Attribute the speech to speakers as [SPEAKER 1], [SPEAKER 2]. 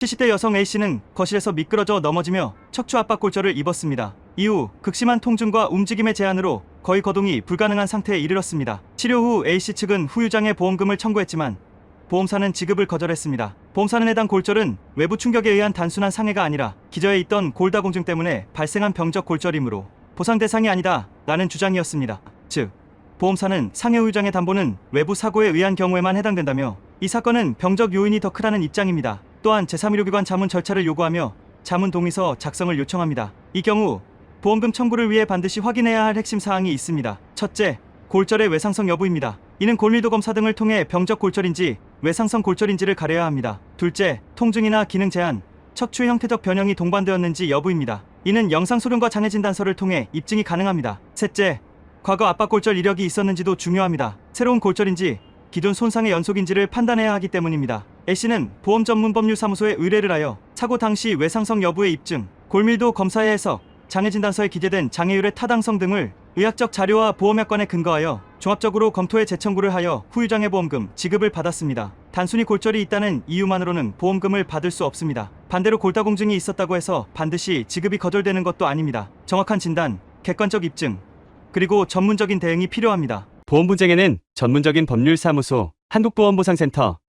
[SPEAKER 1] 70대 여성 A씨는 거실에서 미끄러져 넘어지며 척추 압박 골절을 입었습니다. 이후 극심한 통증과 움직임의 제한으로 거의 거동이 불가능한 상태에 이르렀습니다. 치료 후 A씨 측은 후유장애 보험금을 청구했지만 보험사는 지급을 거절했습니다. 보험사는 해당 골절은 외부 충격에 의한 단순한 상해가 아니라 기저에 있던 골다공증 때문에 발생한 병적 골절이므로 보상 대상이 아니다 라는 주장이었습니다. 즉 보험사는 상해 후유장애 담보는 외부 사고에 의한 경우에만 해당된다며 이 사건은 병적 요인이 더 크다는 입장입니다. 또한 제3의료기관 자문 절차를 요구하며 자문 동의서 작성을 요청합니다. 이 경우 보험금 청구를 위해 반드시 확인해야 할 핵심 사항이 있습니다. 첫째, 골절의 외상성 여부입니다. 이는 골밀도 검사 등을 통해 병적 골절인지 외상성 골절인지를 가려야 합니다. 둘째, 통증이나 기능 제한, 척추의 형태적 변형이 동반되었는지 여부입니다. 이는 영상 소견과 장애 진단서를 통해 입증이 가능합니다. 셋째, 과거 압박 골절 이력이 있었는지도 중요합니다. 새로운 골절인지 기존 손상의 연속인지를 판단해야 하기 때문입니다. A씨는 보험 전문 법률사무소에 의뢰를 하여 사고 당시 외상성 여부의 입증, 골밀도 검사의 해석, 장애 진단서에 기재된 장애율의 타당성 등을 의학적 자료와 보험약관에 근거하여 종합적으로 검토해 재청구를 하여 후유장애 보험금 지급을 받았습니다. 단순히 골절이 있다는 이유만으로는 보험금을 받을 수 없습니다. 반대로 골다공증이 있었다고 해서 반드시 지급이 거절되는 것도 아닙니다. 정확한 진단, 객관적 입증, 그리고 전문적인 대응이 필요합니다.
[SPEAKER 2] 보험 분쟁에는 전문적인 법률사무소, 한국보험보상센터,